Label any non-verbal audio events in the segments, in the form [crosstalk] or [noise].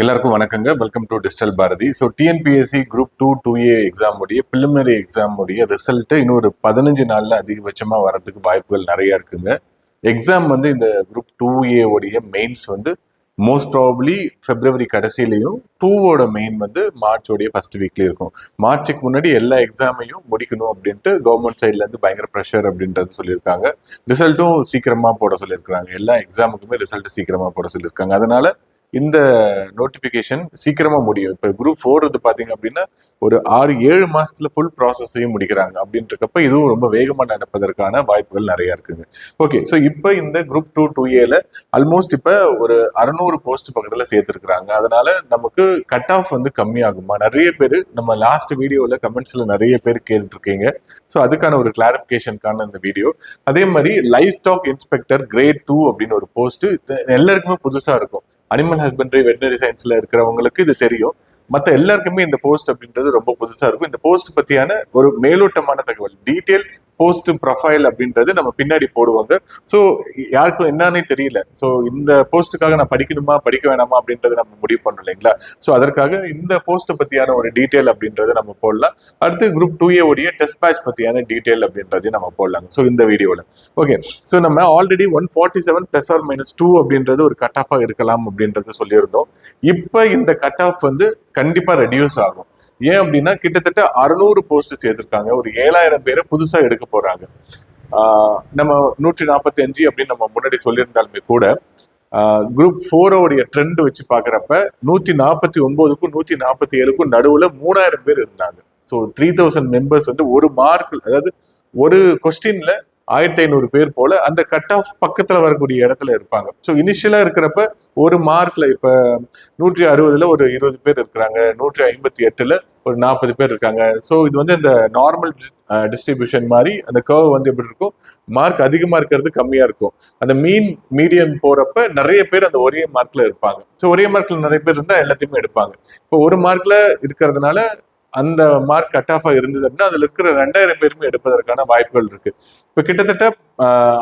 எல்லாருக்கும் வணக்கங்க. Welcome to digital Bharathi so TNPSC group two two A exam உடைய எக்ஸாமுடைய எக்ஸாம் உடைய இன்னும் ஒரு பதினஞ்சு நாளில் அதிகபட்சமாக வரதுக்கு வாய்ப்புகள் நிறையா இருக்குங்க. எக்ஸாம் வந்து இந்த குரூப் டூ ஏ உடைய மெயின்ஸ் வந்து மோஸ்ட் ப்ராபப்ளி பிப்ரவரி கடைசியிலையும் டூவோட மெயின் வந்து மார்ச்சோடைய ஃபர்ஸ்ட் வீக்லேயும் இருக்கும். மார்ச்சுக்கு முன்னாடி எல்லா எக்ஸாமையும் முடிக்கணும் அப்படின்ட்டு கவர்மெண்ட் சைட்லேருந்து பயங்கர ப்ரெஷர் அப்படின்றது சொல்லியிருக்காங்க. ரிசல்ட்டும் சீக்கிரமாக போட சொல்லியிருக்காங்க எல்லா எக்ஸாமுக்குமே ரிசல்ட் சீக்கிரமாக போட சொல்லியிருக்காங்க. அதனால இந்த நோட்டிபிகேஷன் சீக்கிரமா முடியும். இப்ப குரூப் ஃபோர் இது பாத்தீங்க அப்படின்னா ஒரு ஆறு ஏழு மாசத்துல ஃபுல் ப்ராசஸையும் முடிக்கிறாங்க. அப்படின்றக்கப்ப இதுவும் ரொம்ப வேகமா நடப்பதற்கான வாய்ப்புகள் நிறைய இருக்குங்க. ஓகே ஸோ இப்போ இந்த குரூப் டூ டூ ஏல ஆல்மோஸ்ட் இப்ப ஒரு அறுநூறு போஸ்ட் பக்கத்துல சேர்த்திருக்கிறாங்க. அதனால நமக்கு கட் ஆஃப் வந்து கம்மியாகுமா? நிறைய பேர் நம்ம லாஸ்ட் வீடியோல கமெண்ட்ஸ்ல நிறைய பேர் கேட்டுருக்கீங்க. ஸோ அதுக்கான ஒரு கிளாரிபிகேஷனுக்கான இந்த வீடியோ அதே மாதிரி livestock inspector grade two அப்படின்னு ஒரு போஸ்ட் எல்லாருக்குமே புதுசா இருக்கும். அனிமல் ஹஸ்பண்டரி வெட்டினரி சயின்ஸ்ல இருக்கிறவங்களுக்கு இது தெரியும். மற்ற எல்லாருக்குமே இந்த போஸ்ட் அப்படின்றது ரொம்ப புதுசா இருக்கும். இந்த போஸ்ட் பத்தியான ஒரு மேலோட்டமான தகவல் டீட்டெயில் போஸ்ட் ப்ரொஃபைல் அப்படின்றது நம்ம பின்னாடி போடுவாங்க. ஸோ யாருக்கும் என்னன்னே தெரியல. ஸோ இந்த போஸ்ட்டுக்காக நான் படிக்கணுமா படிக்க வேணாமா அப்படின்றத நம்ம முடிவு பண்ணோம் இல்லைங்களா? ஸோ அதற்காக இந்த போஸ்ட்டை பற்றியான ஒரு டீட்டெயில் அப்படின்றத நம்ம போடலாம். அடுத்து குரூப் டூ ஏ உடைய டெஸ்ட் பேட்ச் பற்றியான டீட்டெயில் அப்படின்றதையும் நம்ம போடலாம் ஸோ இந்த வீடியோவில் ஓகே ஸோ நம்ம already one forty seven plus or minus two அப்படின்றது ஒரு கட் ஆஃபாக இருக்கலாம் அப்படின்றத சொல்லியிருந்தோம். இப்போ இந்த கட் ஆஃப் வந்து கண்டிப்பாக ரெடியூஸ் ஆகும். ஏன் அப்படின்னா கிட்டத்தட்ட அறுநூறு போஸ்ட் சேர்த்திருக்காங்க. ஒரு ஏழாயிரம் பேரை புதுசா எடுக்க போறாங்க. நம்ம நூற்றி நாற்பத்தி அஞ்சு அப்படின்னு நம்ம முன்னாடி சொல்லியிருந்தாலுமே கூட குரூப் ஃபோரோடைய ட்ரெண்ட் வச்சு பாக்குறப்ப நூத்தி நாற்பத்தி ஒன்பதுக்கும் நூத்தி நாற்பத்தி ஏழுக்கும் நடுவுல மூணாயிரம் பேர் இருந்தாங்க. ஸோ த்ரீ தௌசண்ட் மெம்பர்ஸ் வந்து ஒரு மார்க் அதாவது ஒரு கொஸ்டின்ல ஆயிரத்தி ஐநூறு பேர் போல அந்த கட் ஆஃப் பக்கத்துல வரக்கூடிய இடத்துல இருப்பாங்க. ஸோ இனிஷியலா இருக்கிறப்ப ஒரு மார்க்ல இப்ப நூற்றி அறுபதுல ஒரு இருபது பேர் இருக்கிறாங்க நூற்றி ஐம்பத்தி எட்டுல ஒரு நாற்பது பேர் இருக்காங்க. ஸோ இது வந்து இந்த நார்மல் டிஸ்ட்ரிபியூஷன் மாதிரி அந்த கர்வ் வந்து எப்படி இருக்கும்? மார்க் அதிகமாக இருக்கிறது கம்மியாக இருக்கும். அந்த மீன் மீடியம் போகிறப்ப நிறைய பேர் அந்த ஒரே மார்க்கில் இருப்பாங்க. ஸோ ஒரே மார்க்கில் நிறைய பேர் இருந்தால் எல்லாத்தையுமே எடுப்பாங்க. இப்போ ஒரு மார்க்கில் இருக்கிறதுனால அந்த மார்க் கட் ஆஃபா இருந்தது அப்படின்னா அதுல இருக்கிற ரெண்டாயிரம் பேருமே எடுப்பதற்கான வாய்ப்புகள் இருக்கு. இப்போ கிட்டத்தட்ட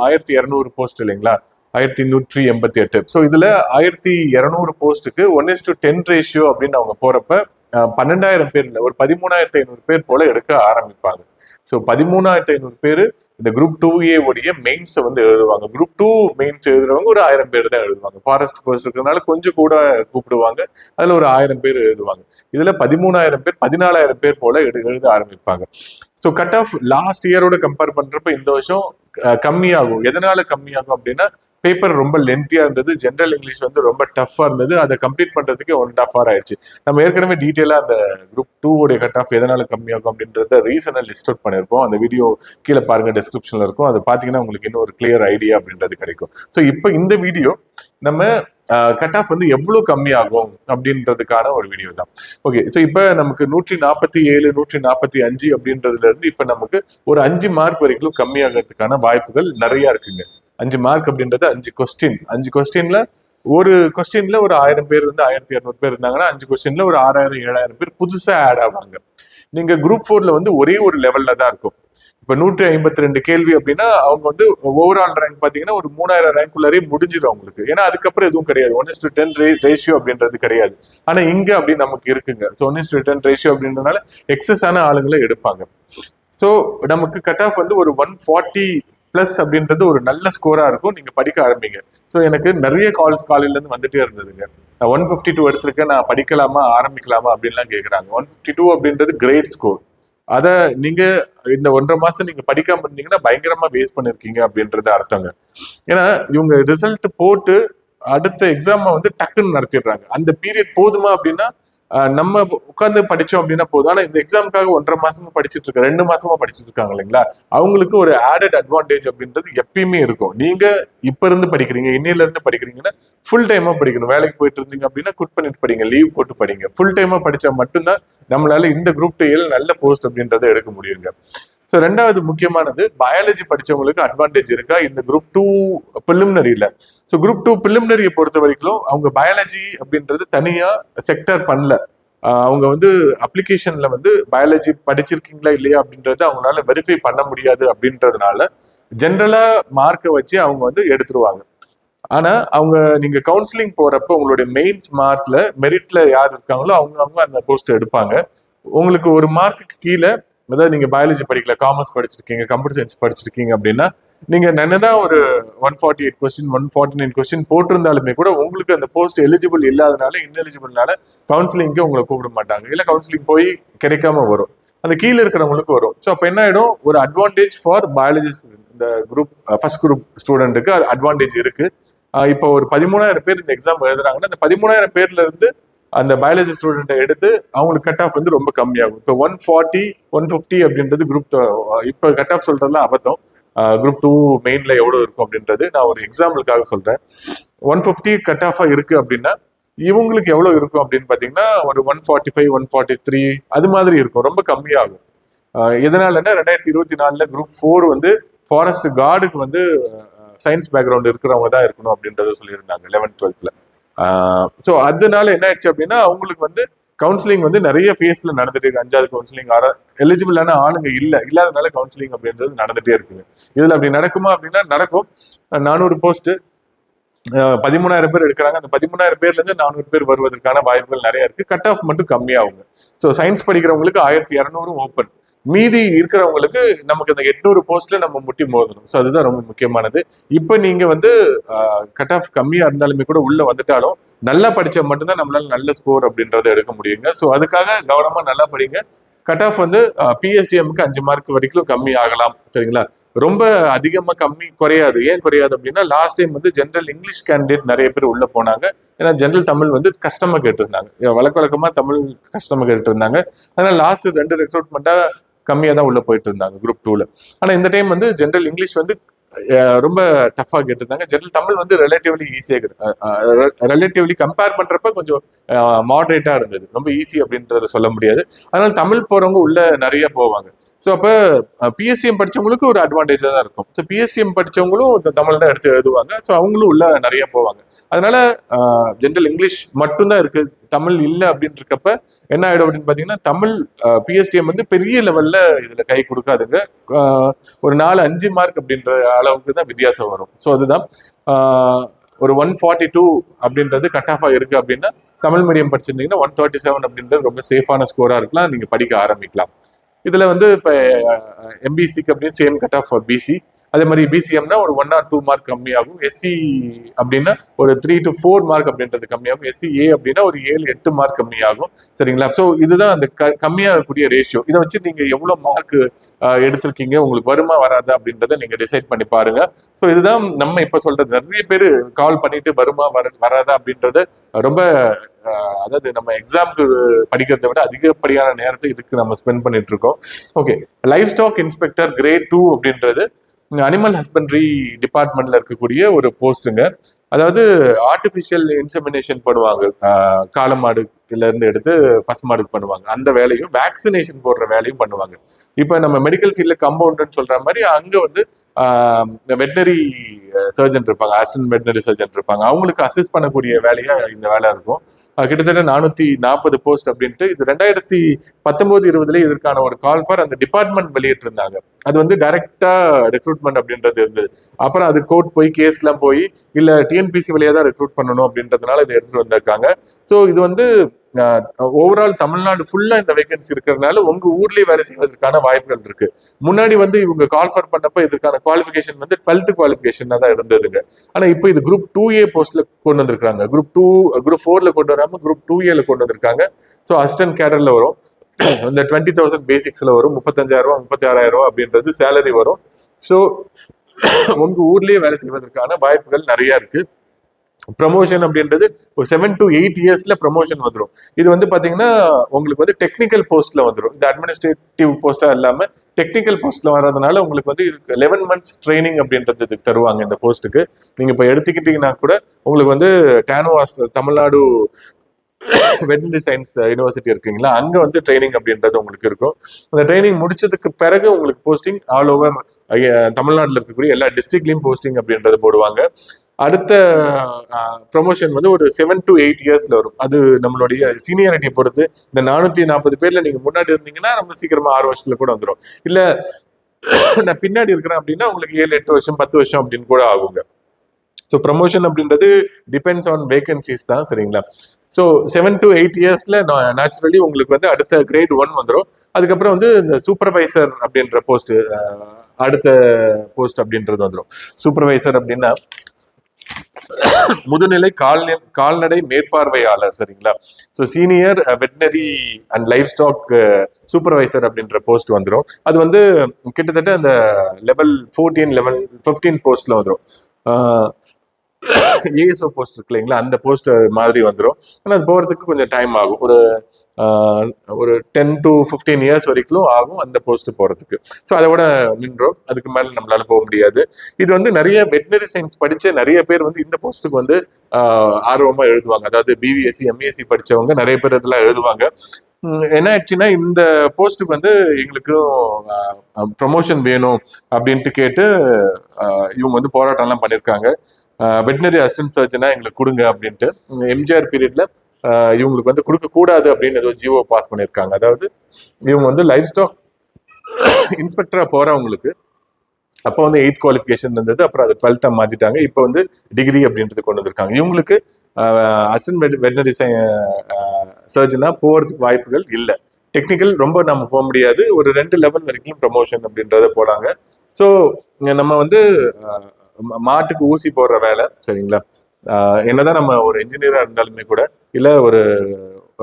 ஆயிரத்தி இரநூறு போஸ்ட் இல்லைங்களா? ஆயிரத்தி நூற்றி எண்பத்தி எட்டு. ஸோ இதுல ஆயிரத்தி இரநூறு போஸ்ட்டுக்கு one is to ten ratio அப்படின்னு அவங்க போறப்ப அஹ், பன்னெண்டாயிரம் பேர் இல்லை ஒரு பதிமூணாயிரத்தி ஐநூறு பேர் போல எடுக்க ஆரம்பிப்பாங்க. ஸோ பதிமூணாயிரத்தி ஐநூறு பேர் இந்த குரூப் டூ ஏ உடைய மெயின்ஸை வந்து எழுதுவாங்க. குரூப் டூ மெயின்ஸ் எழுதுறவங்க ஒரு ஆயிரம் பேர் தான் எழுதுவாங்க. ஃபாரஸ்ட் போஸ்ட் இருக்கிறதுனால கொஞ்சம் கூட கூப்பிடுவாங்க. அதில் ஒரு ஆயிரம் பேர் எழுதுவாங்க. இதில் பதிமூணாயிரம் பேர் பதினாலாயிரம் பேர் போல எழு எழுத ஆரம்பிப்பாங்க. ஸோ கட் ஆஃப் லாஸ்ட் இயரோட கம்பேர் பண்ணுறப்ப இந்த வருஷம் கம்மியாகும். எதனால கம்மியாகும் அப்படின்னா பேப்பர் ரொம்ப லென்த்தியா இருந்தது. ஜென்ரல் இங்கிலீஷ் வந்து ரொம்ப டஃப்பாக இருந்தது. அதை கம்ப்ளீட் பண்றதுக்கு ஒன் அண்ட் ஆஃப் ஹவர் ஆயிடுச்சு. நம்ம ஏற்கனவே டீட்டெயிலா அந்த குரூப் டூ உடைய கட் ஆஃப் எதனால கம்மியாகும் அப்படின்றத ரீசனை லிஸ்ட் அவுட் பண்ணியிருப்போம். அந்த வீடியோ கீழே பாருங்க டிஸ்கிரிப்ஷன்ல இருக்கும். அது பாத்தீங்கன்னா உங்களுக்கு இன்னும் ஒரு கிளியர் ஐடியா அப்படின்றது கிடைக்கும். ஸோ இப்போ இந்த வீடியோ நம்ம கட் ஆஃப் வந்து எவ்வளவு கம்மியாகும் அப்படின்றதுக்கான ஒரு வீடியோ தான். ஓகே ஸோ இப்போ நமக்கு நூற்றி நாற்பத்தி ஏழு நூற்றி நாற்பத்தி அஞ்சு அப்படின்றதுல இருந்து இப்போ நமக்கு ஒரு அஞ்சு மார்க் வரைக்கும் கம்மியாகிறதுக்கான வாய்ப்புகள் நிறைய இருக்குங்க. அஞ்சு மார்க் அப்படின்றது அஞ்சு கொஸ்டின் அஞ்சு கொஸ்டின்ல ஒரு கொஸ்டின்ல ஒரு ஆயிரம் பேர் இருந்து ஆயிரத்தி இரநூறு பேர் இருந்தாங்கன்னா அஞ்சு கொஸ்டின்ல ஒரு ஆறாயிரம் ஏழாயிரம் பேர் புதுசா ஆட் ஆவாங்க. நீங்க குரூப் ஃபோர்ல வந்து ஒரே ஒரு லெவல்ல தான் இருக்கும். இப்ப நூற்றி ஐம்பத்தி ரெண்டு கேள்வி அப்படின்னா அவங்க வந்து ஓவரால் ரேங்க் பாத்தீங்கன்னா ஒரு மூணாயிரம் ரேங்க் உள்ளாரே முடிஞ்சிடும் அவங்களுக்கு. ஏன்னா அதுக்கப்புறம் எதுவும் கிடையாது. One is to ten ratio அப்படின்றது கிடையாது. ஆனா இங்க அப்படி நமக்கு இருக்குங்க. So one is to ten ratio அப்படின்றதுனால எக்ஸஸ் ஆன ஆளுங்களை எடுப்பாங்க. ஸோ நமக்கு கட் ஆஃப் வந்து ஒரு ஒன் ஃபார்ட்டி பிளஸ் அப்படின்றது ஒரு நல்ல ஸ்கோரா இருக்கும். நீங்க படிக்க ஆரம்பிங்க. ஸோ எனக்கு நிறைய கால்ஸ் காலையில இருந்து வந்துட்டே இருந்ததுங்க. நான் ஒன் ஃபிஃப்டி டூ எடுத்திருக்கேன். நான் படிக்கலாமா ஆரம்பிக்கலாமா அப்படின்லாம் கேட்குறாங்க ஒன் ஃபிஃப்டி டூ அப்படின்றது கிரேட் ஸ்கோர் அதை நீங்க இந்த ஒன்றரை மாசம் நீங்க படிக்காம இருந்தீங்கன்னா பயங்கரமா வேஸ்ட் பண்ணிருக்கீங்க அப்படின்றது அர்த்தங்க. ஏன்னா இவங்க ரிசல்ட் போட்டு அடுத்த எக்ஸாமை வந்து டக்குன்னு நடத்திடுறாங்க. அந்த பீரியட் போதுமா அப்படின்னா நம்ம உட்காந்து படிச்சோம் அப்படின்னா போதும். ஆனா இந்த எக்ஸாமுக்காக ஒன்றரை மாசமா படிச்சிட்டு இருக்க ரெண்டு மாசமா படிச்சுட்டு இருக்காங்க இல்லைங்களா? அவங்களுக்கு ஒரு ஆடட் அட்வான்டேஜ் அப்படின்றது எப்பயுமே இருக்கும். நீங்க இப்ப இருந்து படிக்கிறீங்க இன்னையில இருந்து படிக்கிறீங்கன்னா ஃபுல் டைமா படிக்கணும். வேலைக்கு போயிட்டு இருந்தீங்க அப்படின்னா குட் பண்ணிட்டு படிங்க லீவ் போட்டு படிங்க. ஃபுல் டைமா படிச்சா மட்டும்தான் நம்மளால இந்த குரூப் டேல நல்ல போஸ்ட் அப்படின்றத எடுக்க முடியுங்க. ஸோ ரெண்டாவது முக்கியமானது பயாலஜி படித்தவங்களுக்கு அட்வான்டேஜ் இருக்கா? இந்த குரூப் டூ பிலிமினரியில் ஸோ குரூப் டூ பிலிமினரியை பொறுத்த வரைக்கும் அவங்க பயாலஜி அப்படின்றது தனியாக செக்டர் பண்ணல. அவங்க வந்து அப்ளிகேஷனில் வந்து பயாலஜி படிச்சிருக்கீங்களா இல்லையா அப்படின்றத அவங்களால வெரிஃபை பண்ண முடியாது அப்படின்றதுனால ஜென்ரலாக மார்க்கை வச்சு அவங்க வந்து எடுத்துருவாங்க. ஆனா அவங்க நீங்க கவுன்சிலிங் போறப்ப உங்களுடைய மெயின்ஸ் மார்க்ல மெரிட்ல யார் இருக்காங்களோ அவங்க அவங்க அந்த போஸ்ட் எடுப்பாங்க. உங்களுக்கு ஒரு மார்க்குக்கு கீழே அதாவது நீங்க பயாலஜி படிக்கல காமர்ஸ் படிச்சிருக்கீங்க கம்ப்யூட்டர் சயின்ஸ் படிச்சிருக்கீங்க அப்படின்னா நீங்க என்னதான் ஒரு one forty eight question one forty nine question போட்டிருந்தாலுமே கூட உங்களுக்கு அந்த போஸ்ட் எலிஜிபிள் இல்லாதனால இன்எலிஜிபிள்னால கவுன்சிலிங்க்கு உங்களை கூப்பிட மாட்டாங்க. இல்ல கவுன்சிலிங் போய் கிடைக்காம வரும். அந்த கீழே இருக்கிறவங்களுக்கு வரும். ஸோ அப்போ என்ன ஆயிடும்? ஒரு அட்வான்டேஜ் ஃபார் பயாலஜி இந்த குரூப் ஃபர்ஸ்ட் குரூப் ஸ்டூடெண்ட்டுக்கு அட்வான்டேஜ் இருக்கு. இப்போ ஒரு பதிமூணாயிரம் பேர் இந்த எக்ஸாம் எழுதுறாங்கன்னா அந்த பதிமூணாயிரம் பேர்ல இருந்து அந்த பயாலஜி ஸ்டூடெண்ட்டை எடுத்து அவங்களுக்கு கட் ஆஃப் வந்து ரொம்ப கம்மியாகும். இப்போ ஒன் ஃபார்ட்டி ஒன் ஃபிஃப்டி அப்படின்றது குரூப் இப்போ கட் ஆஃப் சொல்றதுலாம் அபத்தம் குரூப் டூ மெயின்ல எவ்வளோ இருக்கும் அப்படின்றது நான் ஒரு எக்ஸாம்பிளுக்காக சொல்றேன். ஒன் ஃபிஃப்டி கட் ஆஃபாக இருக்கு அப்படின்னா இவங்களுக்கு எவ்வளோ இருக்கும் அப்படின்னு பார்த்தீங்கன்னா ஒரு one forty five one forty three அது மாதிரி இருக்கும். ரொம்ப கம்மியாகும். அஹ் எதனாலன்னா ரெண்டாயிரத்தி இருபத்தி நாலில் குரூப் ஃபோர் வந்து ஃபாரஸ்ட் கார்டுக்கு வந்து சயின்ஸ் பேக்ரவுண்ட் இருக்கிறவங்க தான் இருக்கணும் அப்படின்றத சொல்லியிருந்தாங்க லெவன்த் டுவெல்த்தில் ஸோ அதனால என்ன ஆயிடுச்சு அப்படின்னா அவங்களுக்கு வந்து கவுன்சிலிங் வந்து நிறைய ஃபேஸ்ல நடந்துட்டு இருக்கு. அஞ்சாவது கவுன்சிலிங் ஆற எலிஜிபிளான ஆளுங்க இல்லை. இல்லாதனால கவுன்சிலிங் அப்படின்றது நடந்துட்டே இருக்குங்க இதுல அப்படி நடக்குமா அப்படின்னா நடக்கும். நானூறு போஸ்ட் பதிமூணாயிரம் பேர் எடுக்கிறாங்க. அந்த பதிமூணாயிரம் பேர்ல இருந்து நானூறு பேர் வருவதற்கான வாய்ப்புகள் நிறைய இருக்கு. கட் ஆஃப் மட்டும் கம்மியாகுங்க. ஸோ சயின்ஸ் படிக்கிறவங்களுக்கு ஆயிரத்தி இரநூறும் ஓப்பன் மீதி இருக்கிறவங்களுக்கு நமக்கு இந்த எட்நூறு போஸ்ட்ல நம்ம முட்டி மோதணும். ஸோ அதுதான் ரொம்ப முக்கியமானது. இப்போ நீங்க வந்து கட் ஆஃப் கம்மியா இருந்தாலுமே கூட உள்ள வந்துட்டாலும் நல்லா படிச்சா மட்டும்தான் நம்மளால நல்ல ஸ்கோர் அப்படின்றத எடுக்க முடியுங்க. ஸோ அதுக்காக கவனமா நல்லா படிங்க. கட் ஆஃப் வந்து பிஎஸ்டிஎம்க்கு அஞ்சு மார்க் வரைக்கும் கம்மி ஆகலாம் சரிங்களா? ரொம்ப அதிகமாக கம்மி குறையாது. ஏன் குறையாது அப்படின்னா லாஸ்ட் டைம் வந்து ஜென்ரல் இங்கிலீஷ் கேண்டிடேட் நிறைய பேர் உள்ளே போனாங்க. ஏன்னா ஜென்ரல் தமிழ் வந்து கஷ்டமாக கேட்டிருந்தாங்க. வழக்க வழக்கமாக தமிழ் கஷ்டமாக கேட்டிருந்தாங்க. அதனால் லாஸ்ட் ரெண்டு ரெக்ரூட்மெண்ட்டாக கம்மியாக தான் உள்ள போயிட்டு இருந்தாங்க குரூப் டூல ஆனா இந்த டைம் வந்து ஜென்ரல் இங்கிலீஷ் வந்து ரொம்ப டஃப்பாக கேட்டிருந்தாங்க. ஜென்ரல் தமிழ் வந்து ரிலேட்டிவ்லி ஈஸியாக ரிலேட்டிவ்லி கம்பேர் பண்ணுறப்ப கொஞ்சம் மாடரேட்டாக இருந்தது. ரொம்ப ஈஸி அப்படின்றத சொல்ல முடியாது. அதனால தமிழ் போகிறவங்க உள்ள நிறைய போவாங்க. ஸோ அப்போ பிஎஸ்சிஎம் படிச்சவங்களுக்கு ஒரு அட்வான்டேஜாக தான் இருக்கும். ஸோ பிஎஸ்சிஎம் படிச்சவங்களும் இந்த தமிழ் தான் எடுத்து எழுதுவாங்க. ஸோ அவங்களும் உள்ள நிறைய போவாங்க. அதனால ஜென்ரல் இங்கிலீஷ் மட்டும்தான் இருக்கு. தமிழ் இல்லை அப்படின்னு இருக்கப்ப என்ன ஆயிடும் அப்படின்னு பார்த்தீங்கன்னா தமிழ் பிஎஸ்டிஎம் வந்து பெரிய லெவல்ல இதுல கை கொடுக்காதுங்க. ஒரு நாலு அஞ்சு மார்க் அப்படின்ற அளவுக்கு தான் வித்தியாசம் வரும். ஸோ அதுதான். ஒரு ஒன் ஃபார்ட்டி டூ அப்படின்றது கட் ஆஃபாக இருக்கு அப்படின்னா தமிழ் மீடியம் படிச்சிருந்தீங்கன்னா ஒன் தேர்ட்டி செவன் அப்படின்றது ரொம்ப சேஃபான ஸ்கோரா இருக்கலாம். நீங்க படிக்க ஆரம்பிக்கலாம். இதுல வந்து இப்போ எம்பிசிக்கு அப்படின்னு சேம் கட் ஆஃப் பிசி அதே மாதிரி பிசிஎம்னா ஒரு ஒன் ஆர் டூ மார்க் கம்மியாகும். எஸ்சி அப்படின்னா ஒரு த்ரீ டு ஃபோர் மார்க் அப்படின்றது கம்மியாகும். எஸ்சி ஏ அப்படின்னா ஒரு ஏழு எட்டு மார்க் கம்மியாகும். சரிங்களா? ஸோ இதுதான் அந்த க கம்மியாகக்கூடிய ரேஷியோ இதை வச்சு நீங்க எவ்வளோ மார்க் எடுத்திருக்கீங்க? உங்களுக்கு வருமா வராதா அப்படின்றத நீங்க டிசைட் பண்ணி பாருங்க. ஸோ இதுதான் நம்ம இப்போ சொல்றது. நிறைய பேர் கால் பண்ணிட்டு வருமா வர வராதா அப்படின்றத ரொம்ப அதாவது நம்ம எக்ஸாம்க்கு படிக்கிறத விட அதிகப்படியான நேரத்தை இதுக்கு நம்ம ஸ்பெண்ட் பண்ணிட்டு இருக்கோம். Okay livestock inspector grade two அப்படின்றது அனிமல் ஹஸ்பண்ட்ரி டிபார்ட்மெண்ட்ல இருக்கக்கூடிய ஒரு போஸ்ட்டுங்க அதாவது ஆர்டிஃபிஷியல் இன்செமினேஷன் பண்ணுவாங்க. காளை காளமாடுல இருந்து எடுத்து பசுமாடுக்கு பண்ணுவாங்க. அந்த வேலையும் வேக்சினேஷன் போடுற வேலையும் பண்ணுவாங்க. இப்போ நம்ம மெடிக்கல் ஃபீல்டில் கம்பவுண்டர்னு சொல்ற மாதிரி அங்கே வந்து வெட்டினரி சர்ஜன் இருப்பாங்க. அசிஸ்டன்ட் வெட்டினரி சர்ஜன் இருப்பாங்க. அவங்களுக்கு அசிஸ்ட் பண்ணக்கூடிய வேலையா இந்த வேலை இருக்கும். கிட்டத்தட்ட நானூத்தி நாற்பது போஸ்ட் அப்படின்ட்டு இது ரெண்டாயிரத்தி பத்தொன்பது இருபதுல இதற்கான ஒரு கால் ஃபார் அந்த டிபார்ட்மெண்ட் வெளியிட்டிருந்தாங்க. அது வந்து டைரக்டா ரெக்ரூட்மெண்ட் அப்படின்றது இருந்தது. அப்புறம் அது கோர்ட் போய் கேஸ்லாம் போய் இல்ல டிஎன்பிசி வழியா தான் ரெக்ரூட் பண்ணணும் அப்படின்றதுனால இதை எடுத்துட்டு வந்திருக்காங்க. ஸோ இது வந்து ஓவரால் தமிழ்நாடு ஃபுல்லா இந்த வேகன்சி இருக்கிறதுனால உங்க ஊர்லயே வேலை செய்வதற்கான வாய்ப்புகள் இருக்கு. முன்னாடி வந்து இவங்க கால்ஃபர் பண்ணப்ப இதற்கான குவாலிஃபிகேஷன் வந்து டுவெல்த் குவாலிஃபிகேஷன் தான் இருந்ததுங்க. ஆனா இப்போ இது குரூப் டூ ஏ போஸ்ட்ல கொண்டு வந்திருக்காங்க. குரூப் டூ குரூப் ஃபோர்ல கொண்டு வராம குரூப் டூ ஏல கொண்டு வந்திருக்காங்க. ஸோ அசிஸ்டன்ட் கேடர்ல வரும். [coughs] இந்த டுவெண்ட்டி தௌசண்ட் பேசிக்ஸ்ல வரும். முப்பத்தஞ்சாயிரம் ரூபா முப்பத்தி ஆறாயிரம் ரூபா அப்படின்றது சேலரி வரும். ஸோ [coughs] உங்க ஊர்லயே வேலை செய்வதற்கான வாய்ப்புகள் நிறைய இருக்கு. ப்ரமோஷன் அப்படின்றது ஒரு செவன் டு எயிட் இயர்ஸ்ல ப்ரமோஷன் வந்துடும் இது வந்து பாத்தீங்கன்னா உங்களுக்கு வந்து டெக்னிக்கல் போஸ்ட்ல வந்துடும் இந்த அட்மினிஸ்ட்ரேட்டிவ் போஸ்டா இல்லாம டெக்னிக்கல் போஸ்ட்ல வர்றதுனால உங்களுக்கு வந்து இதுக்கு லெவன் மந்த்ஸ் ட்ரைனிங் அப்படின்றது இதுக்கு தருவாங்க இந்த போஸ்ட்டுக்கு நீங்க இப்போ எடுத்துக்கிட்டீங்கன்னா கூட உங்களுக்கு வந்து TANUVAS Tamil Nadu veterinary science university இருக்குங்களா? அங்க வந்து ட்ரைனிங் அப்படின்றது உங்களுக்கு இருக்கும். அந்த ட்ரைனிங் முடிச்சதுக்கு பிறகு உங்களுக்கு போஸ்டிங் ஆல் ஓவர் தமிழ்நாட்டில் இருக்கக்கூடிய எல்லா டிஸ்ட்ரிக்ட்லயும் போஸ்டிங் அப்படின்றது போடுவாங்க. அடுத்த ப்ரொமோஷன் வந்து ஒரு செவன் டு எயிட் இயர்ஸ்ல வரும். அது நம்மளுடைய சீனியாரிட்டியை பொறுத்து இந்த நானூத்தி நாற்பது பேர்ல நீங்க முன்னாடி இருந்தீங்கன்னா ரொம்ப சீக்கிரமா ஆறு வருஷத்துல கூட வந்துடும் இல்ல நான் பின்னாடி இருக்கிறேன் அப்படின்னா உங்களுக்கு ஏழு எட்டு வருஷம் பத்து வருஷம் அப்படின்னு கூட ஆகுங்க. ஸோ ப்ரமோஷன் அப்படின்றது டிபெண்ட்ஸ் ஆன் வேகன்சிஸ் தான் சரிங்களா? ஸோ செவன் டு எயிட் இயர்ஸ்ல நேச்சுரலி உங்களுக்கு வந்து அடுத்த கிரேட் ஒன் வந்துடும் அதுக்கப்புறம் வந்து இந்த சூப்பர்வைசர் அப்படின்ற போஸ்ட் அடுத்த போஸ்ட் அப்படின்றது வந்துடும் சூப்பர்வைசர் அப்படின்னா முதுநிலை கால்நி கால்நடை மேற்பார்வையாளர் சரிங்களா? So senior veterinary and livestock supervisor அப்படின்ற போஸ்ட் வந்துடும் அது வந்து கிட்டத்தட்ட அந்த லெவல் ஃபோர்டீன் லெவல் ஃபிஃப்டீன் போஸ்ட்ல வந்துடும் ஏஎஸ்ஓ போஸ்ட் இருக்கு இல்லைங்களா? அந்த போஸ்ட் மாதிரி வந்துடும் ஆனால் அது போகிறதுக்கு கொஞ்சம் டைம் ஆகும். ஒரு ஆஹ், ஒரு டென் டு ஃபிஃப்டீன் இயர்ஸ் வரைக்கும் ஆகும் அந்த போஸ்ட் போகிறதுக்கு ஸோ அதை விட நின்றோம். அதுக்கு மேலே நம்மளால போக முடியாது. இது வந்து நிறைய வெட்டினரி சயின்ஸ் படிச்ச நிறைய பேர் வந்து இந்த போஸ்ட்டுக்கு வந்து ஆஹ், ஆர்வமா எழுதுவாங்க. அதாவது பிவிஎஸ்சி எம்இஎஸ்சி படிச்சவங்க நிறைய பேர் இதெல்லாம் எழுதுவாங்க. என்ன ஆயிடுச்சுன்னா இந்த போஸ்ட்டுக்கு வந்து எங்களுக்கும் ப்ரமோஷன் வேணும் அப்படின்ட்டு கேட்டு இவங்க வந்து போராட்டம்லாம் பண்ணியிருக்காங்க வெட்டினரி அசிஸ்டன்ட் சர்ஜனா எங்களுக்கு கொடுங்க அப்படின்ட்டு எம்ஜிஆர் பீரியடில் இவங்களுக்கு வந்து கொடுக்கக்கூடாது அப்படின்னு ஏதோ ஜிஓ பாஸ் பண்ணியிருக்காங்க. அதாவது இவங்க வந்து லைஃப் ஸ்டாக் இன்ஸ்பெக்டராக போகிறவங்களுக்கு அப்போ வந்து எயித் குவாலிஃபிகேஷன் இருந்தது அப்புறம் அது டுவெல்த்தாக மாற்றிட்டாங்க இப்போ வந்து டிகிரி அப்படின்றது கொண்டு வந்திருக்காங்க. இவங்களுக்கு அசிஸ்டன்ட் வெட்டினரி சர்ஜனாக போகிறதுக்கு வாய்ப்புகள் இல்லை. டெக்னிக்கல் ரொம்ப நம்ம போக முடியாது. ஒரு ரெண்டு லெவல் வரைக்கும் ப்ரமோஷன் அப்படின்றத போடாங்க. ஸோ நம்ம வந்து மாட்டுக்கு ஊசி போடுற வேலை சரிங்களா? என்னதான் நம்ம ஒரு இன்ஜினியராக இருந்தாலுமே கூட இல்லை ஒரு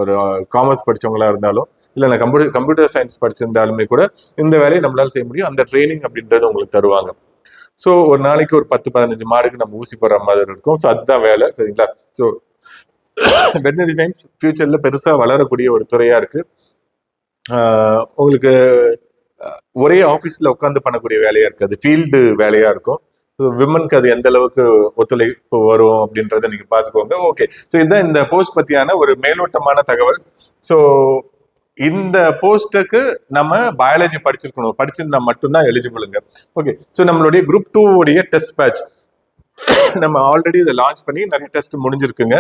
ஒரு காமர்ஸ் படிச்சவங்களா இருந்தாலும் இல்லை நான் கம்ப்யூட்டர் கம்ப்யூட்டர் சயின்ஸ் படிச்சிருந்தாலுமே கூட இந்த வேலையை நம்மளால செய்ய முடியும். அந்த ட்ரைனிங் அப்படின்றது உங்களுக்கு தருவாங்க. ஸோ ஒரு நாளைக்கு ஒரு பத்து பதினஞ்சு மாடுக்கு நம்ம ஊசி போடுற மாதிரி இருக்கும். ஸோ அதுதான் வேலை சரிங்களா? ஸோ வெட்டினரி சயின்ஸ் ஃபியூச்சர்ல பெருசாக வளரக்கூடிய ஒரு துறையா இருக்கு. உங்களுக்கு ஒரே ஆஃபீஸில் உட்காந்து பண்ணக்கூடிய வேலையா இருக்காது. ஃபீல்டு வேலையா இருக்கும். விமனுக்கு அது எந்த அளவுக்கு ஒத்துழைப்பு வரும் அப்படின்றத நீங்க பாத்துக்கோங்க ஓகே ஸோ இதுதான் இந்த போஸ்ட் பத்தியான ஒரு மேலோட்டமான தகவல். ஸோ இந்த போஸ்ட்டுக்கு நம்ம பயாலஜி படிச்சிருக்கணும். படிச்சிருந்தா மட்டும்தான் எலிஜிபிளுங்க ஓகே ஸோ நம்மளுடைய குரூப் டூ உடைய டெஸ்ட் பேட்ச் நம்ம ஆல்ரெடி இதை லான்ச் பண்ணி நிறைய டெஸ்ட் முடிஞ்சிருக்குங்க.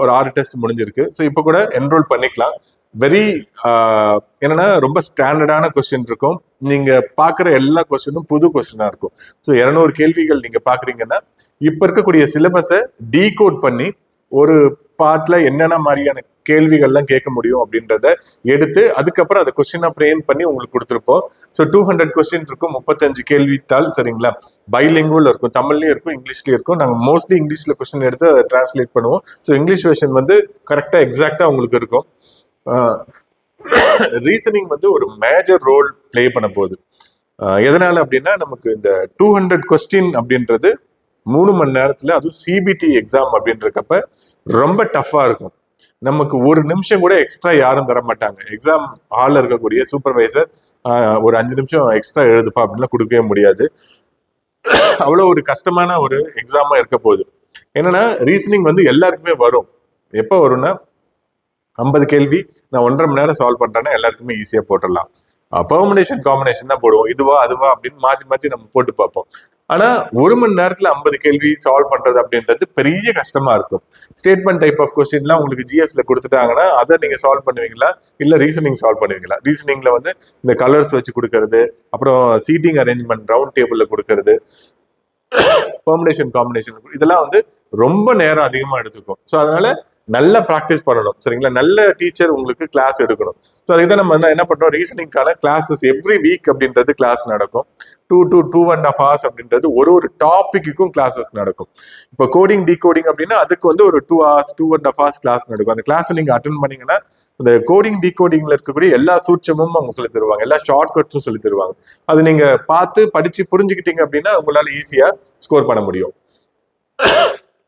ஒரு ஆறு டெஸ்ட் முடிஞ்சிருக்கு. ஸோ இப்போ கூட என்ரோல் பண்ணிக்கலாம். வெரி uh, என்னன்னா ரொம்ப ஸ்டாண்டர்டான கொஸ்டின் இருக்கும். நீங்க பார்க்குற எல்லா கொஸ்டினும் புது கொஸ்டினா இருக்கும். ஸோ இரநூறு கேள்விகள் நீங்க பாக்குறீங்கன்னா இப்போ இருக்கக்கூடிய சிலபஸை டீகோட் பண்ணி ஒரு பார்ட்ல என்னென்ன மாதிரியான கேள்விகள்லாம் கேட்க முடியும் அப்படின்றத எடுத்து அதுக்கப்புறம் அதை கொஸ்டினா ஃப்ரேம் பண்ணி உங்களுக்கு கொடுத்துருப்போம். ஸோ டூ ஹண்ட்ரட் கொஸ்டின் இருக்கும் முப்பத்தஞ்சு கேள்வித்தாள் சரிங்களா? பைலிங்குவல் இருக்கும் தமிழ்லையும் இருக்கும் இங்கிலீஷ்லயும் இருக்கும். நாங்கள் மோஸ்ட்லி இங்கிலீஷ்ல கொஸ்டின் எடுத்து அதை டிரான்ஸ்லேட் பண்ணுவோம். ஸோ இங்கிலீஷ் வெர்ஷன் வந்து கரெக்டாக எக்ஸாக்டாக உங்களுக்கு இருக்கும். ரீசனிங் வந்து ஒரு மேஜர் ரோல் ப்ளே பண்ண போகுது. எதனால அப்படின்னா நமக்கு இந்த டூ ஹண்ட்ரட் கொஸ்டின் அப்படின்றது மூணு மணி நேரத்துல அதுவும் சிபிடி எக்ஸாம் அப்படின்றக்கப்ப ரொம்ப டஃப்பாக இருக்கும். நமக்கு ஒரு நிமிஷம் கூட எக்ஸ்ட்ரா யாரும் தர மாட்டாங்க. எக்ஸாம் ஹாலில் இருக்கக்கூடிய சூப்பர்வைசர் ஒரு அஞ்சு நிமிஷம் எக்ஸ்ட்ரா எழுதுப்பா அப்படின்லாம் கொடுக்கவே முடியாது. அவ்வளோ ஒரு கஷ்டமான ஒரு எக்ஸாமா இருக்க போகுது. என்னன்னா ரீசனிங் வந்து எல்லாருக்குமே வரும். எப்போ வரும்னா ஐம்பது கேள்வி. நான் ஒன்றரை மணி நேரம் சால்வ் பண்ணுறேன்னா எல்லாருக்குமே ஈஸியாக போட்டுடலாம். பெர்மினேஷன் காம்பினேஷன் தான் போடுவோம். இதுவா அதுவா அப்படின்னு மாற்றி மாற்றி நம்ம போட்டு பார்ப்போம். ஆனா ஒரு மணி நேரத்துல ஐம்பது கேள்வி சால்வ் பண்றது அப்படின்றது பெரிய கஷ்டமா இருக்கும். ஸ்டேட்மெண்ட் டைப் ஆஃப் கொஸ்டின்லாம் உங்களுக்கு ஜிஎஸ்ல கொடுத்துட்டாங்கன்னா அதை நீங்க சால்வ் பண்ணுவீங்களா? இல்ல ரீசனிங் சால்வ் பண்ணுவீங்களா? ரீசனிங்ல வந்து இந்த கலர்ஸ் வச்சு கொடுக்கறது அப்புறம் சீட்டிங் அரேஞ்ச்மெண்ட் ரவுண்ட் டேபிள்ல கொடுக்கறது [coughs] பெர்மினேஷன் காம்பினேஷன் இதெல்லாம் வந்து ரொம்ப நேரம் அதிகமா எடுத்துக்கும். ஸோ அதனால நல்ல ப்ராக்டிஸ் பண்ணணும். சரிங்களா? நல்ல டீச்சர் உங்களுக்கு கிளாஸ் எடுக்கணும். ஸோ அதுக்கு தான் நம்ம என்ன பண்ணுறோம் ரீசனிங்கான கிளாஸஸ் எவ்ரி வீக் அப்படின்றது கிளாஸ் நடக்கும். Two to two and half hours அப்படின்றது ஒரு ஒரு டாப்பிக்குக்கும் கிளாஸஸ் நடக்கும். இப்போ கோடிங் டிகோடிங் அப்படின்னா அதுக்கு வந்து ஒரு two hours two and half hours class நடக்கும். அந்த கிளாஸை நீங்கள் அட்டன் பண்ணீங்கன்னா இந்த கோடிங் டிகோடிங்ல இருக்கக்கூடிய எல்லா சூட்சமும் அவங்க சொல்லி தருவாங்க. எல்லா ஷார்ட் கட்ஸும் சொல்லி தருவாங்க. அது நீங்க பார்த்து படிச்சு புரிஞ்சுக்கிட்டீங்க அப்படின்னா உங்களால ஈஸியா ஸ்கோர் பண்ண முடியும்.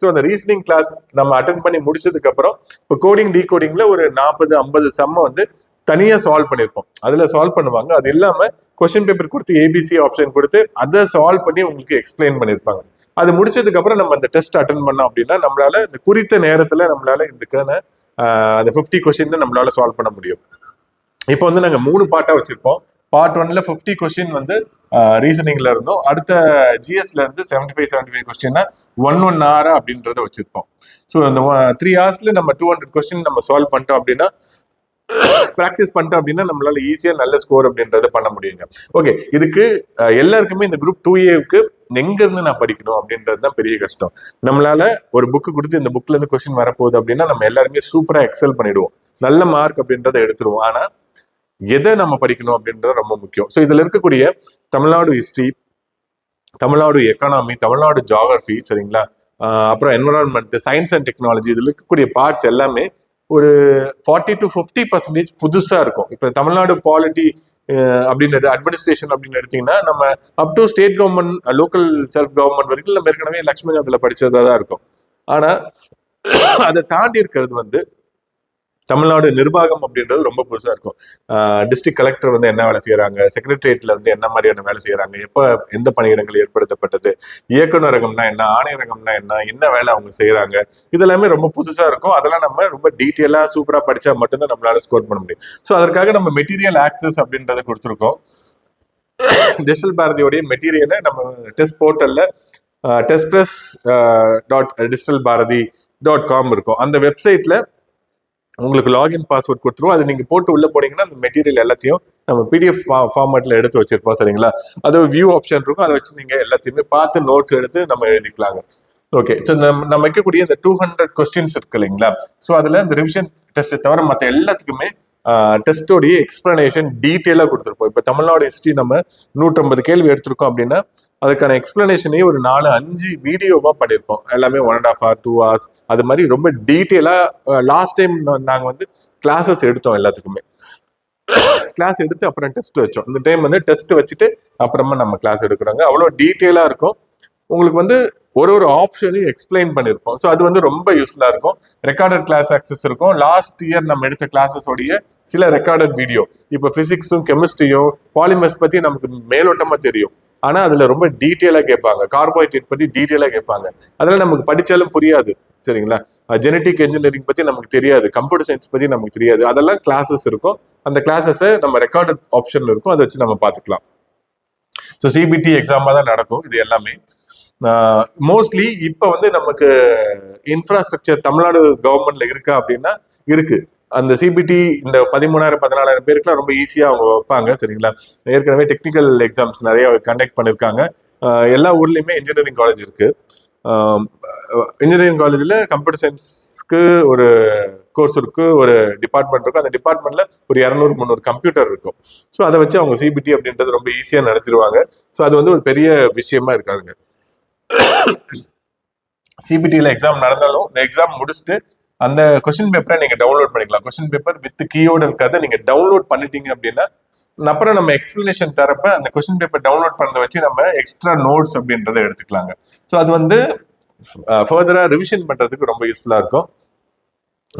ஸோ அந்த ரீசனிங் கிளாஸ் நம்ம அட்டன் பண்ணி முடிச்சதுக்கு அப்புறம் இப்போ கோடிங் டீகோடிங்ல ஒரு நாற்பது ஐம்பது சம்ம வந்து தனியாக சால்வ் பண்ணியிருப்போம் அதில் சால்வ் பண்ணுவாங்க. அது இல்லாமல் கொஸ்டின் பேப்பர் கொடுத்து ஏபிசி ஆப்ஷன் கொடுத்து அதை சால்வ் பண்ணி உங்களுக்கு எக்ஸ்பிளைன் பண்ணியிருப்பாங்க அது முடிச்சதுக்கு அப்புறம் நம்ம அந்த டெஸ்ட் அட்டன் பண்ணோம் அப்படின்னா நம்மளால இந்த குறித்த நேரத்தில் நம்மளால இதுக்கான அந்த ஃபிஃப்டி கொஸ்டின் நம்மளால சால்வ் பண்ண முடியும். இப்போ வந்து நாங்கள் மூணு பார்ட்டாக வச்சிருப்போம். பார்ட் ஒன்ல ஃபிஃப்டி கொஸ்டின் வந்து ரீசனிங்ல இருந்தோம். அடுத்த ஜிஎஸ்ல இருந்து செவன்டி ஃபைவ் செவன்டி ஃபைவ் கொஸ்டின்னா ஒன் ஒன் ஹவர் அப்படின்றத வச்சிருப்போம். ஸோ அந்த த்ரீ ஹவர்ஸ்ல நம்ம டூ ஹண்ட்ரட் கொஸ்டின் நம்ம சால்வ் பண்ணிட்டோம் அப்படின்னா ப்ராக்டிஸ் பண்ணிட்டோம் அப்படின்னா நம்மளால ஈஸியாக நல்ல ஸ்கோர் அப்படின்றத பண்ண முடியுங்க. ஓகே இதுக்கு எல்லாருக்குமே இந்த குரூப் டூ ஏவுக்கு எங்கேருந்து நான் படிக்கணும் அப்படின்றது தான் பெரிய கஷ்டம். நம்மளால ஒரு புக்கு கொடுத்து இந்த புக்ல இருந்து கொஸ்டின் வரப்போகுது அப்படின்னா நம்ம எல்லாருமே சூப்பராக எக்ஸல் பண்ணிடுவோம். நல்ல மார்க் அப்படின்றத எடுத்துருவோம். ஆனால் எதை நம்ம படிக்கணும் அப்படின்றது ரொம்ப முக்கியம். ஸோ இதில் இருக்கக்கூடிய Tamil Nadu history Tamil Nadu economy Tamil Nadu geography சரிங்களா? அப்புறம் என்வரான்மெண்ட் சயின்ஸ் அண்ட் டெக்னாலஜி இதில் இருக்கக்கூடிய பார்ட்ஸ் எல்லாமே ஒரு ஃபார்ட்டி டு ஃபிஃப்டி பர்சன்டேஜ் புதுசாக இருக்கும். இப்போ தமிழ்நாடு பாலிட்டி அப்படின்னு அட்மினிஸ்ட்ரேஷன் அப்படின்னு எடுத்தீங்கன்னா நம்ம up to state government local self government வரைக்கும் நம்ம ஏற்கனவே லக்ஷ்மி அதில் படிச்சதா தான் இருக்கும். ஆனால் அதை தாண்டி இருக்கிறது வந்து தமிழ்நாடு நிர்வாகம் அப்படின்றது ரொம்ப புதுசாக இருக்கும். டிஸ்ட்ரிக்ட் கலெக்டர் வந்து என்ன வேலை செய்கிறாங்க செக்ரட்டரியேட்டில் வந்து என்ன மாதிரியான வேலை செய்கிறாங்க எப்போ எந்த பணியிடங்கள் ஏற்படுத்தப்பட்டது? இயக்குநரகம்னா என்ன? ஆணையரகம்னா என்ன? என்ன வேலை அவங்க செய்கிறாங்க இதெல்லாமே ரொம்ப புதுசாக இருக்கும். அதெல்லாம் நம்ம ரொம்ப டீட்டெயிலாக சூப்பராக படித்தா மட்டும்தான் நம்மளால ஸ்கோர் பண்ண முடியும். ஸோ அதற்காக நம்ம மெட்டீரியல் ஆக்சஸ் அப்படின்றத கொடுத்துருக்கோம். டிஜிட்டல் பாரதியோடைய மெட்டீரியலை நம்ம டெஸ்ட் போர்ட்டலில் test plus dot digital Bharathi dot com இருக்கும். அந்த வெப்சைட்டில் உங்களுக்கு லாகின் பாஸ்வேர்ட் கொடுத்துருவோம். அது நீங்கள் போட்டு உள்ளே போனீங்கன்னா அந்த மெட்டீரியல் எல்லாத்தையும் நம்ம பிடிஎஃப் ஃபார்மேட்டில் எடுத்து வச்சிருப்போம் சரிங்களா? அது வியூ ஆப்ஷன் இருக்கும். அதை வச்சு நீங்கள் எல்லாத்தையுமே பார்த்து நோட்ஸ் எடுத்து நம்ம எழுதிக்கலாங்க. ஓகே ஸோ நம்ம நம்ம வைக்கக்கூடிய இந்த டூ ஹண்ட்ரட் கொஸ்டின்ஸ் இருக்கு இல்லைங்களா? ஸோ அதில் இந்த ரிவிஷன் டெஸ்ட்டை தவிர மற்ற எல்லாத்துக்குமே டெஸ்டோடைய எக்ஸ்பிளனேஷன் டீட்டெயிலாக கொடுத்துருப்போம். இப்போ தமிழ்நாடு ஹிஸ்ட்ரி நம்ம நூற்றம்பது கேள்வி எடுத்திருக்கோம் அப்படின்னா அதுக்கான எக்ஸ்பிளனேஷனையும் ஒரு நாலு அஞ்சு வீடியோவாக பண்ணியிருப்போம். எல்லாமே one and half hour two hours அது மாதிரி ரொம்ப டீட்டெயிலாக லாஸ்ட் டைம் நாங்கள் வந்து கிளாஸஸ் எடுத்தோம் எல்லாத்துக்குமே. கிளாஸ் எடுத்து அப்புறம் டெஸ்ட் வச்சோம். இந்த டைம் வந்து டெஸ்ட் வச்சுட்டு அப்புறமா நம்ம கிளாஸ் எடுக்கிறாங்க. அவ்வளோ டீட்டெயிலாக இருக்கும். உங்களுக்கு வந்து ஒரு ஒரு ஆப்ஷனையும் எக்ஸ்பிளைன் பண்ணியிருப்போம் ஸோ அது வந்து ரொம்ப யூஸ்ஃபுல்லாக இருக்கும். ரெக்கார்டட் கிளாஸ் ஆக்சஸ் இருக்கும். லாஸ்ட் இயர் நம்ம எடுத்த கிளாஸஸோடைய சில ரெக்கார்டட் வீடியோ இப்போ ஃபிசிக்ஸும் கெமிஸ்ட்ரியும் பாலிமர்ஸ் பற்றி நமக்கு மேலோட்டமாக தெரியும். ஆனால் அதில் ரொம்ப டீட்டெயிலாக கேட்பாங்க. கார்போஹைட்ரேட் பற்றி டீட்டெயிலாக கேட்பாங்க. அதெல்லாம் நமக்கு படித்தாலும் புரியாது. சரிங்களா? ஜெனட்டிக் இன்ஜினியரிங் பற்றி நமக்கு தெரியாது. கம்ப்யூட்டர் சயின்ஸ் பற்றி நமக்கு தெரியாது. அதெல்லாம் கிளாஸஸ் இருக்கும். அந்த கிளாஸஸை நம்ம ரெக்கார்டட் ஆப்ஷன் இருக்கும். அதை வச்சு நம்ம பார்த்துக்கலாம். ஸோ சிபிடி எக்ஸாமாக தான் நடக்கும். இது எல்லாமே. மோஸ்ட்லி இப்போ வந்து நமக்கு இன்ஃப்ராஸ்ட்ரக்சர் தமிழ்நாடு கவர்மெண்ட்ல இருக்கா அப்படின்னா இருக்கு. அந்த சிபிடி இந்த பதிமூணாயிரம் பதினாலாயிரம் பேருக்குலாம் ரொம்ப ஈஸியாக அவங்க வைப்பாங்க சரிங்களா? ஏற்கனவே டெக்னிக்கல் எக்ஸாம்ஸ் நிறைய கண்டக்ட் பண்ணியிருக்காங்க எல்லா ஊர்லேயுமே இன்ஜினியரிங் காலேஜ் இருக்கு. இன்ஜினியரிங் காலேஜில் கம்ப்யூட்டர் சயின்ஸ்க்கு ஒரு கோர்ஸ் இருக்கு ஒரு டிபார்ட்மெண்ட் இருக்கும் அந்த டிபார்ட்மெண்ட்ல ஒரு இரநூறு முந்நூறு கம்ப்யூட்டர் இருக்கும். ஸோ அதை வச்சு அவங்க சிபிடி அப்படின்றது ரொம்ப ஈஸியாக நடத்திடுவாங்க. ஸோ அது வந்து ஒரு பெரிய விஷயமா இருக்காதுங்க. சிபிடியில் எக்ஸாம் நடந்தாலும் இந்த எக்ஸாம் முடிச்சுட்டு அந்த கொஸ்டின் பேப்பரை நீங்கள் டவுன்லோட் பண்ணிக்கலாம். கொஸ்டின் பேப்பர் வித் கீயோட இருக்கிறத நீங்கள் டவுன்லோட் பண்ணிட்டீங்க அப்படின்னா அப்புறம் நம்ம எக்ஸ்பிளனேஷன் தரப்ப அந்த கொஸ்டின் பேப்பர் டவுன்லோட் பண்ணதை வச்சு நம்ம எக்ஸ்ட்ரா நோட்ஸ் அப்படின்றத எடுத்துக்கலாங்க. ஸோ அது வந்து ஃபர்தராக ரிவிஷன் பண்ணுறதுக்கு ரொம்ப யூஸ்ஃபுல்லாக இருக்கும்.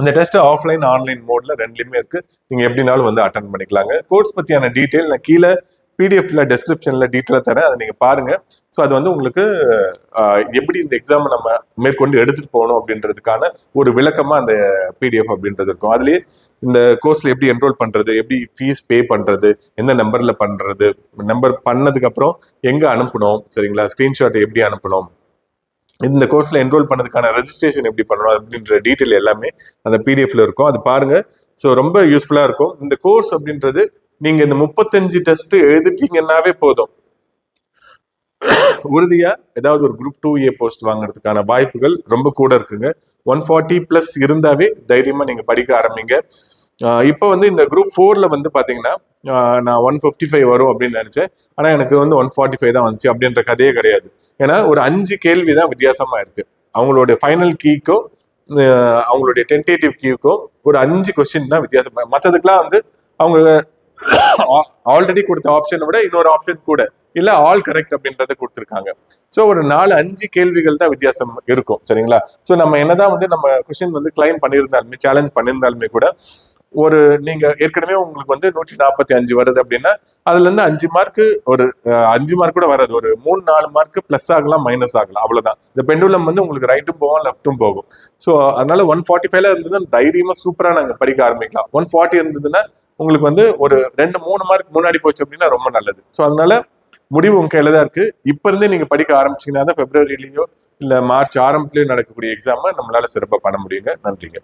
இந்த டெஸ்ட் ஆஃப்லைன் ஆன்லைன் மோட்ல ரெண்டுலையுமே இருக்கு. நீங்க எப்படினாலும் வந்து அட்டன் பண்ணிக்கலாங்க. கோர்ஸ் பத்தியான டீட்டெயில் நான் கீழே பிடிஎஃப்ல டெஸ்கிரிப்ஷன்ல டீட்டெயிலாக தரேன். அதை நீங்கள் பாருங்க. ஸோ அது வந்து உங்களுக்கு எப்படி இந்த எக்ஸாமை நம்ம மேற்கொண்டு எடுத்துகிட்டு போகணும் அப்படின்றதுக்கான ஒரு விளக்கமாக அந்த பிடிஎஃப் அப்படின்றது இருக்கும். அதுலேயே இந்த கோர்ஸில் எப்படி என்ரோல் பண்ணுறது எப்படி ஃபீஸ் பே பண்ணுறது எந்த நம்பரில் பண்ணுறது நம்பர் பண்ணதுக்கப்புறம் எங்கே அனுப்பணும் சரிங்களா? ஸ்கிரீன்ஷாட் எப்படி அனுப்பணும்? இந்த கோர்ஸில் என்ரோல் பண்ணதுக்கான ரெஜிஸ்ட்ரேஷன் எப்படி பண்ணணும் அப்படின்ற டீட்டெயில் எல்லாமே அந்த பிடிஎஃப்ல இருக்கும். அது பாருங்கள் ஸோ ரொம்ப யூஸ்ஃபுல்லாக இருக்கும். இந்த கோர்ஸ் அப்படின்றது நீங்க இந்த முப்பத்தஞ்சு டெஸ்ட் எழுதிட்டீங்கன்னாவே போதும். உறுதியா ஏதாவது ஒரு குரூப் டூ ஏ போஸ்ட் வாங்குறதுக்கான வாய்ப்புகள் ரொம்ப கூட இருக்குங்க. ஒன் ஃபார்ட்டி பிளஸ் இருந்தாவே தைரியமா நீங்க படிக்க ஆரம்பிங்க. இப்போ வந்து இந்த குரூப் ஃபோர்ல வந்து பாத்தீங்கன்னா நான் ஒன் ஃபிஃப்டி ஃபைவ் வரும் அப்படின்னு நினைச்சேன். ஆனா எனக்கு வந்து ஒன் ஃபார்ட்டி ஃபைவ் தான் வந்துச்சு அப்படின்ற கதையே கிடையாது. ஏன்னா ஒரு அஞ்சு கேள்வி தான் வித்தியாசமா இருக்கு. அவங்களுடைய ஃபைனல் கீக்கும் அவங்களுடைய டென்டேட்டிவ் கீக்கும் ஒரு அஞ்சு கொஸ்டின் தான் வித்தியாசம் மற்றதுக்கெல்லாம் வந்து அவங்க ஆல்ரெடி கொடுத்த ஆப்ஷனை விட இன்னொரு ஆப்ஷன் கூட. இல்ல ஆல் கரெக்ட் அப்படின்றத கொடுத்துருக்காங்க. ஸோ ஒரு நாலு அஞ்சு கேள்விகள் தான் வித்தியாசம் இருக்கும் சரிங்களா? ஸோ நம்ம என்னதான் வந்து நம்ம கொஸ்டின் வந்து கிளைம் பண்ணியிருந்தாலுமே சேலஞ்ச் பண்ணியிருந்தாலுமே கூட ஒரு நீங்க ஏற்கனவே உங்களுக்கு வந்து நூற்றி நாற்பத்தி அஞ்சு வருது அப்படின்னா அதுல இருந்து அஞ்சு மார்க்கு ஒரு அஹ், அஞ்சு மார்க் கூட வராது. ஒரு மூணு நாலு மார்க் பிளஸ் ஆகலாம் மைனஸ் ஆகலாம் அவ்வளவுதான். இந்த பெண்டுலம் வந்து உங்களுக்கு ரைட்டும் போகும் லெஃப்ட்டும் போகும். ஸோ அதனால ஒன் ஃபார்ட்டி ஃபைவ்ல இருந்தது தைரியமா சூப்பரா நாங்க படிக்க ஆரம்பிக்கலாம். ஒன் ஃபார்ட்டி இருந்ததுன்னா உங்களுக்கு வந்து ஒரு ரெண்டு மூணு மார்க் முன்னாடி போச்சு அப்படின்னா ரொம்ப நல்லது. ஸோ அதனால முடிவு உங்க கையில தான் இருக்கு. இப்ப இருந்தே நீங்க படிக்க ஆரம்பிச்சீங்கன்னா தான் பிப்ரவரியிலயோ இல்ல மார்ச் ஆரம்பத்திலயோ நடக்கக்கூடிய எக்ஸாம நம்மளால சிறப்பாக பண்ண முடியுங்க. நன்றிங்க.